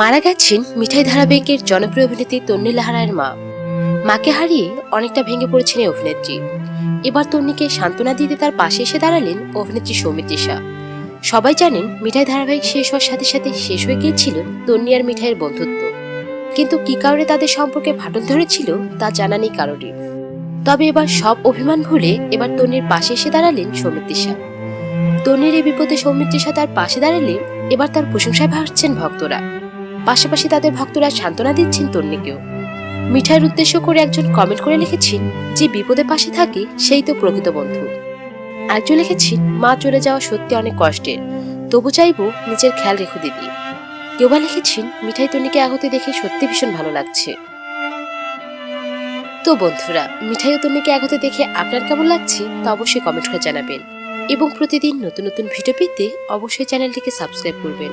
মারা গেছেন মিঠাই ধারাবাহিকের জনপ্রিয় অভিনেত্রী তন্নি লাহারায়ের মা। মাকে হারিয়ে অনেকটা ভেঙে পড়েছেন এই অভিনেত্রী। এবার তন্নিকে সান্ত্বনা দিতে তার পাশে এসে দাঁড়ালেন অভিনেত্রী সৌমিত্রিষা। সবাই জানেন মিঠাই ধারাবাহিক শেষ হওয়ার সাথে সাথে শেষ হয়ে গিয়েছিল তন্নি আর মিঠাইয়ের বন্ধুত্ব। কিন্তু কি কারণে তাদের সম্পর্কে ফাটল ধরেছিল তা জানা নেই কারোরই। তবে এবার সব অভিমান ভুলে এবার তন্নির পাশে এসে দাঁড়ালেন সৌমিত্রিষা। তন্নির এই বিপদে সৌমিত্রিষা তার পাশে দাঁড়ালে এবার তার প্রশংসায় ভাসছেন ভক্তরা। পাশাপাশি তাদের ভক্তরা সান্ত্বনা দিচ্ছেন তন্নিকেও মিঠাইয়ের উদ্দেশ্য করে একজন কমেন্ট করে লিখেছেন যে বিপদে পাশে থাকে, সেই তো প্রকৃত বন্ধু। একজন লিখেছেন মা চলে যাওয়া সত্যি অনেক কষ্টের, তবু চাইব নিজের খেয়াল রেখো দিদি কেউ বা লিখেছেন, মিঠাই তন্নিকে আগতে দেখে সত্যি ভীষণ ভালো লাগছে। তো বন্ধুরা, মিঠাই ও তন্নিকে আগতে দেখে আপনার কেমন লাগছে তা অবশ্যই কমেন্ট করে জানাবেন। এবং প্রতিদিন নতুন নতুন ভিডিও পেতে অবশ্যই চ্যানেলটিকে সাবস্ক্রাইব করবেন।